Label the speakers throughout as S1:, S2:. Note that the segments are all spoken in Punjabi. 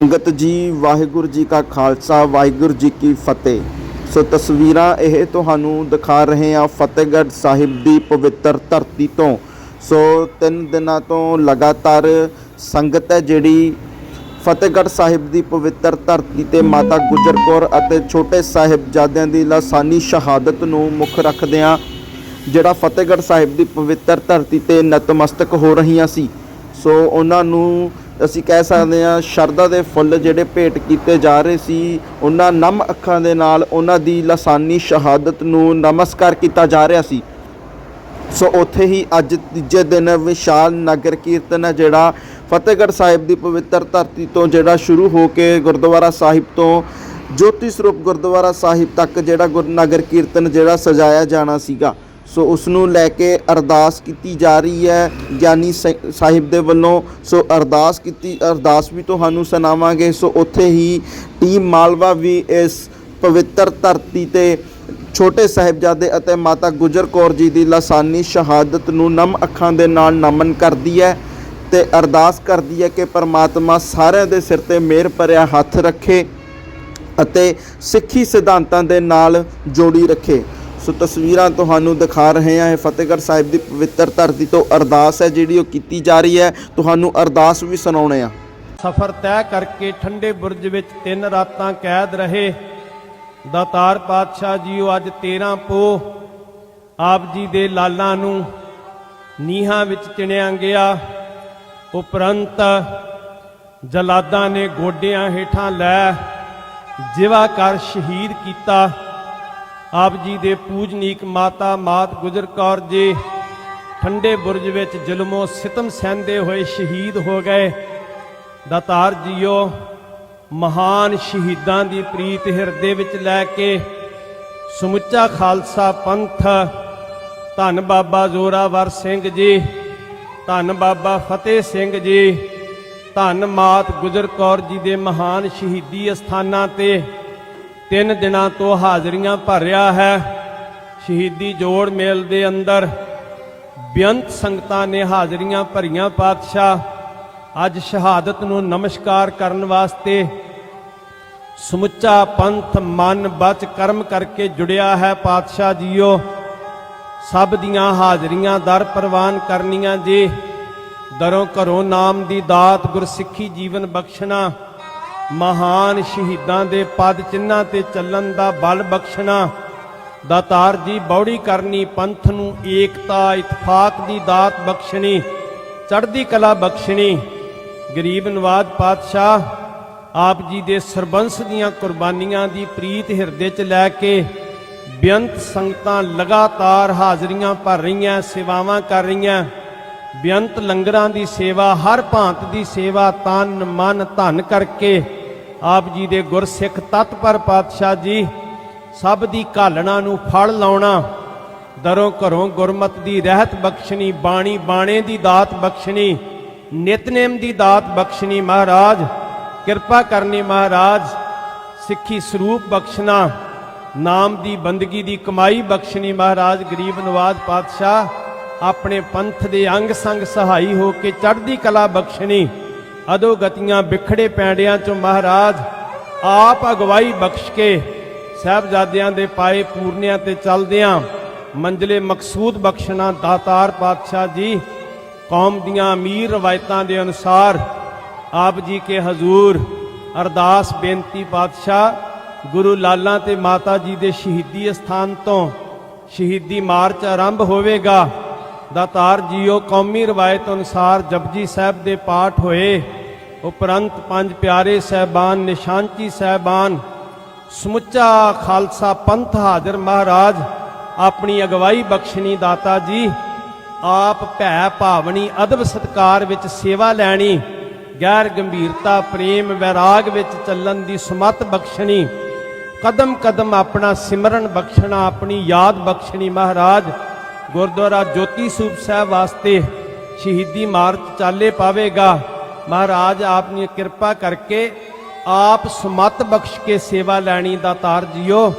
S1: ਸੰਗਤ ਜੀ, ਵਾਹਿਗੁਰੂ ਜੀ ਕਾ ਖਾਲਸਾ, ਵਾਹਿਗੁਰੂ ਜੀ ਕੀ ਫਤਿਹ। ਸੋ ਤਸਵੀਰਾਂ ਇਹ ਤੁਹਾਨੂੰ ਦਿਖਾ ਰਹੇ ਹਾਂ ਫਤਿਹਗੜ੍ਹ ਸਾਹਿਬ ਦੀ ਪਵਿੱਤਰ ਧਰਤੀ ਤੋਂ। ਸੋ ਤਿੰਨ ਦਿਨਾਂ ਤੋਂ ਲਗਾਤਾਰ ਸੰਗਤ ਹੈ ਜਿਹੜੀ ਫਤਿਹਗੜ੍ਹ ਸਾਹਿਬ ਦੀ ਪਵਿੱਤਰ ਧਰਤੀ ਤੇ ਮਾਤਾ ਗੁਜਰ ਕੌਰ ਅਤੇ ਛੋਟੇ ਸਾਹਿਬਜ਼ਾਦਿਆਂ ਦੀ ਲਾਸਾਨੀ ਸ਼ਹਾਦਤ ਨੂੰ ਮੁੱਖ ਰੱਖਦਿਆਂ ਜਿਹੜਾ ਫਤਿਹਗੜ੍ਹ ਸਾਹਿਬ ਦੀ ਪਵਿੱਤਰ ਧਰਤੀ ਤੇ ਨਤਮਸਤਕ ਹੋ ਰਹੀਆਂ ਸੀ। ਸੋ ਉਹਨਾਂ ਨੂੰ ਅਸੀਂ ਕਹਿ ਸਕਦੇ ਹਾਂ, ਸ਼ਰਧਾ ਦੇ ਫੁੱਲ ਜਿਹੜੇ ਭੇਟ ਕੀਤੇ ਜਾ ਰਹੇ ਸੀ, ਉਹਨਾਂ ਨਮ ਅੱਖਾਂ ਦੇ ਨਾਲ ਉਹਨਾਂ ਦੀ ਲਸਾਨੀ ਸ਼ਹਾਦਤ ਨੂੰ ਨਮਸਕਾਰ ਕੀਤਾ ਜਾ ਰਿਹਾ ਸੀ। ਸੋ ਉੱਥੇ ਹੀ ਅੱਜ ਤੀਜੇ ਦਿਨ ਵਿਸ਼ਾਲ ਨਗਰ ਕੀਰਤਨ ਹੈ, ਜਿਹੜਾ ਫਤਿਹਗੜ੍ਹ ਸਾਹਿਬ ਦੀ ਪਵਿੱਤਰ ਧਰਤੀ ਤੋਂ ਜਿਹੜਾ ਸ਼ੁਰੂ ਹੋ ਕੇ ਗੁਰਦੁਆਰਾ ਸਾਹਿਬ ਤੋਂ ਜੋਤੀ ਸਰੂਪ ਗੁਰਦੁਆਰਾ ਸਾਹਿਬ ਤੱਕ ਜਿਹੜਾ ਗੁਰ, ਨਗਰ ਕੀਰਤਨ ਜਿਹੜਾ ਸਜਾਇਆ ਜਾਣਾ ਸੀਗਾ। ਸੋ ਉਸ ਨੂੰ ਲੈ ਕੇ ਅਰਦਾਸ ਕੀਤੀ ਜਾ ਰਹੀ ਹੈ ਗਿਆਨੀ ਸ- ਸਾਹਿਬ ਦੇ ਵੱਲੋਂ। ਸੋ ਅਰਦਾਸ ਕੀਤੀ, ਅਰਦਾਸ ਵੀ ਤੁਹਾਨੂੰ ਸੁਣਾਵਾਂਗੇ। ਸੋ ਉੱਥੇ ਹੀ ਟੀਮ ਮਾਲਵਾ ਵੀ ਇਸ ਪਵਿੱਤਰ ਧਰਤੀ ਤੇ ਛੋਟੇ ਸਾਹਿਬਜ਼ਾਦੇ ਅਤੇ ਮਾਤਾ ਗੁਜਰ ਕੌਰ ਜੀ ਦੀ ਲਾਸਾਨੀ ਸ਼ਹਾਦਤ ਨੂੰ ਨਮ ਅੱਖਾਂ ਦੇ ਨਾਲ ਨਮਨ ਕਰਦੀ ਹੈ ਤੇ ਅਰਦਾਸ ਕਰਦੀ ਹੈ ਕਿ ਪਰਮਾਤਮਾ ਸਾਰਿਆਂ ਦੇ ਸਿਰ ਤੇ ਮਿਹਰ ਭਰਿਆ ਹੱਥ ਰੱਖੇ ਅਤੇ ਸਿੱਖੀ ਸਿਧਾਂਤਾਂ ਦੇ ਨਾਲ ਜੋੜੀ ਰੱਖੇ। ਸੋ ਤਸਵੀਰਾਂ ਤੁਹਾਨੂੰ ਦਿਖਾ ਰਹੇ ਹਾਂ। ਇਹ ਫਤਿਹਗੜ੍ਹ ਸਾਹਿਬ ਦੀ ਪਵਿੱਤਰ ਧਰਤੀ ਤੋਂ ਅਰਦਾਸ ਹੈ ਜਿਹੜੀ ਉਹ ਕੀਤੀ ਜਾ ਰਹੀ ਹੈ। ਤੁਹਾਨੂੰ ਅਰਦਾਸ ਵੀ ਸੁਣਾਉਣੇ ਆ
S2: ਸਫ਼ਰ ਤੈਅ ਕਰਕੇ ਠੰਡੇ ਬੁਰਜ ਵਿੱਚ ਤਿੰਨ ਰਾਤਾਂ ਕੈਦ ਰਹੇ। ਦਾਤਾਰ ਪਾਤਸ਼ਾਹ ਜੀਓ ਅੱਜ 13 ਪੋ ਆਪ ਜੀ ਦੇ ਲਾਲਾਂ ਨੂੰ ਨੀਹਾਂ ਵਿੱਚ ਚਿਣਿਆ ਗਿਆ। ਉਪਰੰਤ ਜਲਾਦਾਂ ਨੇ ਗੋਡਿਆਂ ਹੇਠਾਂ ਲੈ ਜਿਵਾ ਕਰ ਸ਼ਹੀਦ ਕੀਤਾ। ਆਪ ਜੀ ਦੇ ਪੂਜਨੀਕ ਮਾਤਾ ਮਾਤ ਗੁਜਰ ਕੌਰ ਜੀ, ਠੰਡੇ ਬੁਰਜ ਵਿੱਚ ਜ਼ੁਲਮੋ ਸਿਤਮ ਸਹਿੰਦੇ ਹੋਏ ਸ਼ਹੀਦ ਹੋ ਗਏ। ਦਾਤਾਰ ਜੀਓ, ਮਹਾਨ ਸ਼ਹੀਦਾਂ ਦੀ ਪ੍ਰੀਤ ਹਿਰਦੇ ਵਿੱਚ ਲੈ ਕੇ ਸਮੁੱਚਾ ਖਾਲਸਾ ਪੰਥ। ਧੰਨ ਬਾਬਾ ਜ਼ੋਰਾਵਰ ਸਿੰਘ ਜੀ, ਧੰਨ ਬਾਬਾ ਫਤਿਹ ਸਿੰਘ ਜੀ, ਧੰਨ ਮਾਤ ਗੁਜਰ ਕੌਰ ਜੀ ਦੇ ਮਹਾਨ ਸ਼ਹੀਦੀ ਅਸਥਾਨਾਂ ਤੇ ਤਿੰਨ ਦਿਨਾਂ ਤੋਂ ਹਾਜ਼ਰੀਆਂ ਭਰ ਰਿਹਾ ਹੈ। ਸ਼ਹੀਦੀ ਜੋੜ ਮੇਲ ਦੇ ਅੰਦਰ ਬੇਅੰਤ ਸੰਗਤਾਂ ਨੇ ਹਾਜ਼ਰੀਆਂ ਭਰੀਆਂ। ਪਾਤਸ਼ਾਹ, ਅੱਜ ਸ਼ਹਾਦਤ ਨੂੰ ਨਮਸਕਾਰ ਕਰਨ ਵਾਸਤੇ ਸਮੁੱਚਾ ਪੰਥ ਮਨ ਬਚ ਕਰਮ ਕਰਕੇ ਜੁੜਿਆ ਹੈ। ਪਾਤਸ਼ਾਹ ਜੀਓ, ਸਭ ਦੀਆਂ ਹਾਜ਼ਰੀਆਂ ਦਰ ਪ੍ਰਵਾਨ ਕਰਨੀਆਂ ਜੀ। ਦਰੋਂ ਘਰੋਂ ਨਾਮ ਦੀ ਦਾਤ ਗੁਰਸਿੱਖੀ ਜੀਵਨ ਬਖਸ਼ਣਾ ਮਹਾਨ ਸ਼ਹੀਦਾਂ ਦੇ ਪਦ ਚਿੰਨਾਂ ਤੇ ਚੱਲਣ ਦਾ ਬਲ ਬਖਸ਼ਣਾ। ਦਾਤਾਰ ਜੀ ਬੌੜੀ ਕਰਨੀ, ਪੰਥ ਨੂੰ ਏਕਤਾ, ਇਤਫਾਕ ਦੀ ਦਾਤ ਬਖਸ਼ਣੀ, ਚੜ੍ਹਦੀ ਕਲਾ ਬਖਸ਼ਣੀ। ਗਰੀਬ ਨਵਾਜ ਪਾਤਸ਼ਾਹ, ਆਪ ਜੀ ਦੇ ਸਰਬੰਸ ਦੀਆਂ ਕੁਰਬਾਨੀਆਂ ਦੀ ਪ੍ਰੀਤ ਹਿਰਦੇ 'ਚ ਲੈ ਕੇ ਬੇਅੰਤ ਸੰਗਤਾਂ ਲਗਾਤਾਰ ਹਾਜ਼ਰੀਆਂ ਭਰ ਰਹੀਆਂ, ਸੇਵਾਵਾਂ ਕਰ ਰਹੀਆਂ। ਬੇਅੰਤ ਲੰਗਰਾਂ ਦੀ ਸੇਵਾ, ਹਰ ਭਾਂਤ ਦੀ ਸੇਵਾ, ਤਨ ਮਨ ਧਨ ਕਰਕੇ ਆਪ ਜੀ ਦੇ ਗੁਰਸਿੱਖ ਤਤਪਰ ਪਾਤਸ਼ਾਹ ਜੀ, ਸਭ ਦੀ ਘਾਲਣਾ ਨੂੰ ਫੜ ਲਾਉਣਾ, ਦਰੋਂ ਘਰੋਂ ਗੁਰਮਤ ਦੀ ਰਹਿਤ ਬਖਸ਼ਣੀ, ਬਾਣੀ ਬਾਣੇ ਦੀ ਦਾਤ ਬਖਸ਼ਣੀ, ਨਿਤਨੇਮ ਦੀ ਦਾਤ ਬਖਸ਼ਣੀ ਮਹਾਰਾਜ, ਕਿਰਪਾ ਕਰਨੀ ਮਹਾਰਾਜ, ਸਿੱਖੀ ਸਰੂਪ ਬਖਸ਼ਣਾ, ਨਾਮ ਦੀ ਬੰਦਗੀ ਦੀ ਕਮਾਈ ਬਖਸ਼ਣੀ ਮਹਾਰਾਜ, ਗਰੀਬ ਨਵਾਜ਼ ਪਾਤਸ਼ਾਹ, ਆਪਣੇ ਪੰਥ ਦੇ ਅੰਗ ਸੰਗ ਸਹਾਈ ਹੋ ਕੇ ਚੜ੍ਹਦੀ ਕਲਾ ਬਖਸ਼ਣੀ। ਅਦੋ ਗਤੀਆਂ ਵਿਖੜੇ ਪੈਂਡਿਆਂ ਚੋਂ ਮਹਾਰਾਜ, ਆਪ ਅਗਵਾਈ ਬਖਸ਼ ਕੇ ਸਾਹਿਬਜ਼ਾਦਿਆਂ ਦੇ ਪਾਏ ਪੂਰਨਿਆਂ ਤੇ ਚੱਲਦਿਆਂ ਮੰਜ਼ਲੇ ਮਕਸੂਦ ਬਖਸ਼ਣਾ ਦਾਤਾਰ ਪਾਤਸ਼ਾਹ ਜੀ, ਕੌਮ ਦੀਆਂ ਅਮੀਰ ਰਵਾਇਤਾਂ ਦੇ ਅਨੁਸਾਰ ਆਪ ਜੀ ਕੇ ਹਜ਼ੂਰ ਅਰਦਾਸ ਬੇਨਤੀ ਪਾਤਸ਼ਾਹ, ਗੁਰੂ ਲਾਲਾਂ ਤੇ ਮਾਤਾ ਜੀ ਦੇ ਸ਼ਹੀਦੀ ਅਸਥਾਨ ਤੋਂ ਸ਼ਹੀਦੀ ਮਾਰਚ ਆਰੰਭ ਹੋਵੇਗਾ। ਦਾਤਾਰ ਜੀਓ ਕੌਮੀ ਰਵਾਇਤ ਅਨੁਸਾਰ ਜਪਜੀ ਸਾਹਿਬ ਦੇ ਪਾਠ ਹੋਏ। ਉਪਰੰਤ ਪੰਜ ਪਿਆਰੇ ਸਹਿਬਾਨ ਨਿਸ਼ਾਨਚੀ ਸਹਿਬਾਨ, ਸਮੁੱਚਾ ਖਾਲਸਾ ਪੰਥ ਹਾਜ਼ਰ ਮਹਾਰਾਜ, ਆਪਣੀ ਅਗਵਾਈ ਬਖਸ਼ਣੀ ਦਾਤਾ ਜੀ, ਆਪ ਭੈ ਭਾਵਨੀ ਅਦਬ ਸਤਕਾਰ ਵਿੱਚ ਸੇਵਾ ਲੈਣੀ, ਗੈਰ ਗੰਭੀਰਤਾ, ਪ੍ਰੇਮ ਵੈਰਾਗ ਵਿੱਚ ਚੱਲਣ ਦੀ ਸਮਤ ਬਖਸ਼ਣੀ, ਕਦਮ ਕਦਮ ਆਪਣਾ ਸਿਮਰਨ ਬਖਸ਼ਣਾ, ਆਪਣੀ ਯਾਦ ਬਖਸ਼ਣੀ ਮਹਾਰਾਜ, ਗੁਰਦੁਆਰਾ ਜੋਤੀ ਸੂਪ ਸਾਹਿਬ ਵਾਸਤੇ ਸ਼ਹੀਦੀ ਮਾਰਚ ਚਾਲੇ ਪਾਵੇਗਾ। ਮਹਾਰਾਜ ਆਪ ਨੇ ਕਿਰਪਾ ਕਰਕੇ ਆਪ ਸਮਤ ਬਖਸ਼ ਕੇ ਸੇਵਾ ਲੈਣੀ ਦਾਤਾਰ ਜੀਓ।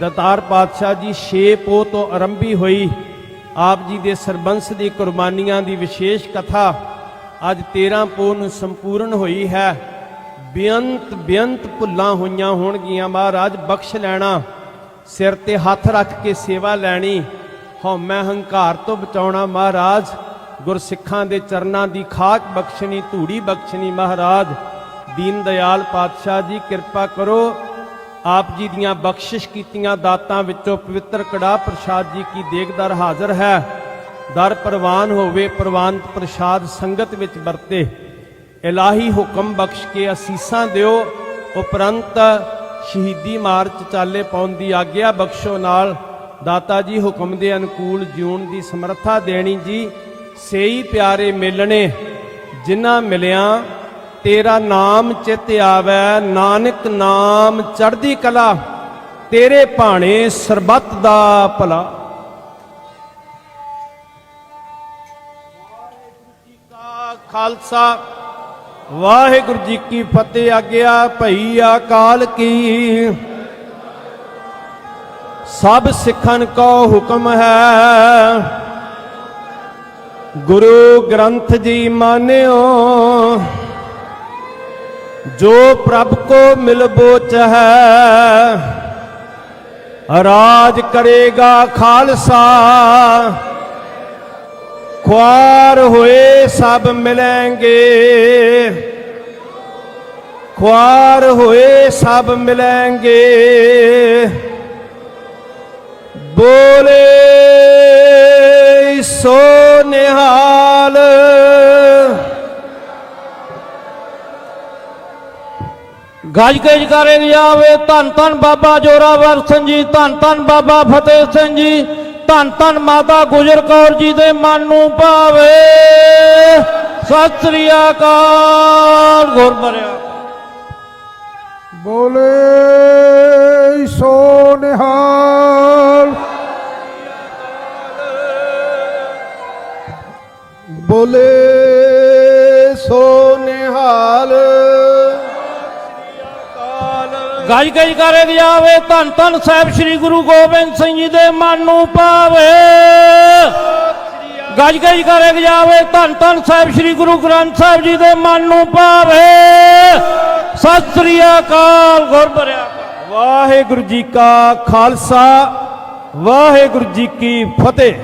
S2: ਦਾਤਾਰ ਪਾਤਸ਼ਾਹ ਜੀ 6 ਪੋ ਤੋਂ ਆਰੰਭੀ ਹੋਈ। ਆਪ ਜੀ ਦੇ ਸਰਬੰਸ ਦੀ ਕੁਰਬਾਨੀਆਂ ਦੀ ਵਿਸ਼ੇਸ਼ ਕਥਾ ਅੱਜ 13 ਪੋ ਨੂੰ ਸੰਪੂਰਨ ਹੋਈ ਹੈ। ਬੇਅੰਤ ਬੇਅੰਤ ਭੁੱਲਾਂ ਹੋਈਆਂ ਹੋਣਗੀਆਂ, ਮਹਾਰਾਜ, ਬਖਸ਼ ਲੈਣਾ। ਸਿਰ ਤੇ ਹੱਥ ਰੱਖ ਕੇ ਸੇਵਾ ਲੈਣੀ। ਹਉਮੈ ਹੰਕਾਰ ਤੋਂ ਬਚਾਉਣਾ, ਮਹਾਰਾਜ। ਗੁਰਸਿੱਖਾਂ ਦੇ ਚਰਨਾਂ ਦੀ ਖਾਕ ਬਖਸ਼ਣੀ, ਧੂੜੀ ਬਖਸ਼ਣੀ ਮਹਾਰਾਜ। ਦੀਨ ਦਿਆਲ ਪਾਤਸ਼ਾਹ ਜੀ, ਕਿਰਪਾ ਕਰੋ। ਆਪ ਜੀ ਦੀਆਂ ਬਖਸ਼ਿਸ਼ ਕੀਤੀਆਂ ਦਾਤਾਂ ਵਿੱਚੋਂ ਪਵਿੱਤਰ ਕੜਾ ਪ੍ਰਸ਼ਾਦ ਜੀ ਕੀ ਦੇਗਦਰ ਹਾਜ਼ਰ ਹੈ। ਦਰ ਪ੍ਰਵਾਨ ਹੋਵੇ, ਪ੍ਰਵਾਨਤ ਪ੍ਰਸ਼ਾਦ ਸੰਗਤ ਵਿੱਚ ਵਰਤੇ। ਇਲਾਹੀ ਹੁਕਮ ਬਖਸ਼ ਕੇ ਅਸੀਸਾਂ ਦਿਓ। ਉਪਰੰਤ ਸ਼ਹੀਦੀ ਮਾਰਚ ਚਾਲੇ ਪਾਉਣ ਦੀ ਆਗਿਆ ਬਖਸ਼ੋ ਨਾਲ। ਦਾਤਾ ਜੀ ਹੁਕਮ ਦੇ ਅਨੁਕੂਲ ਜਿਉਣ ਦੀ ਸਮਰੱਥਾ ਦੇਣੀ ਜੀ। ਸੇਈ ਪਿਆਰੇ ਮਿਲਣੇ, ਜਿਨ੍ਹਾਂ ਮਿਲਿਆ ਤੇਰਾ ਨਾਮ ਚਿਤ ਆਵੈ, ਨਾਨਕ ਨਾਮ ਚੜ੍ਹਦੀ ਕਲਾ, ਤੇਰੇ ਭਾਣੇ ਸਰਬੱਤ ਦਾ ਭਲਾ। ਖਾਲਸਾ, ਵਾਹਿਗੁਰੂ ਜੀ ਕੀ ਫਤਿਹ, ਆਗਿਆ ਭਈ ਅਕਾਲ ਕੀ। ਸਭ ਸਿੱਖਣ ਕੋ ਹੁਕਮ ਹੈ ਗੁਰੂ ਗ੍ਰੰਥ ਜੀ ਮਾਨਿਓ, ਜੋ ਪ੍ਰਭ ਕੋ ਮਿਲਬੋਚ ਹੈ ਰਾਜ ਕਰੇਗਾ ਖਾਲਸਾ। ਖੁਆਰ ਹੋਏ ਸਭ ਮਿਲਾਂਗੇ। ਖੁਆਰ ਹੋਏ ਸਭ ਮਿਲेंगे ਬੋਲੇ ਸੋ ਨਿਹਾਲ।
S3: ਗੱਜ ਗੱਜ ਕਰੇ ਜਾਵੇ ਧੰਨ ਧੰਨ ਬਾਬਾ ਜੋਰਾਵਰ ਸਿੰਘ ਜੀ, ਧੰਨ ਧੰਨ ਬਾਬਾ ਫਤਿਹ ਸਿੰਘ ਜੀ, ਧੰਨ ਧੰਨ ਮਾਤਾ ਗੁਜਰ ਕੌਰ ਜੀ ਦੇ ਮਨ ਨੂੰ ਭਾਵੇ। ਸਤਿ ਸ੍ਰੀ ਅਕਾਲ, ਗੁਰ ਭਰਿਆ
S4: ਬੋਲੇ ਸੋ ਨਿਹਾਲ। ਬੋਲੇ ਸੋ ਨਿਹਾਲ।
S3: ਗੱਜ ਗੱਜ ਕਰੇ ਜਾਵੇ ਧੰਨ ਧੰਨ ਸਾਹਿਬ ਸ੍ਰੀ ਗੁਰੂ ਗੋਬਿੰਦ ਸਿੰਘ ਜੀ ਦੇ ਮਨ ਨੂੰ ਭਾਵੇ। ਗੱਜ ਗੱਜ ਕਰੇ ਜਾਵੇ ਧੰਨ ਧੰਨ ਸਾਹਿਬ ਸ੍ਰੀ ਗੁਰੂ ਗ੍ਰੰਥ ਸਾਹਿਬ ਜੀ ਦੇ ਮਨ ਨੂੰ ਭਾਵੇ। ਸਤਿ ਸ੍ਰੀ ਅਕਾਲ ਗੁਰ ਭਰਿਆ
S2: ਵਾਹਿਗੁਰੂ ਜੀ ਕਾ ਖਾਲਸਾ ਵਾਹਿਗੁਰੂ ਜੀ ਕੀ ਫਤਿਹ।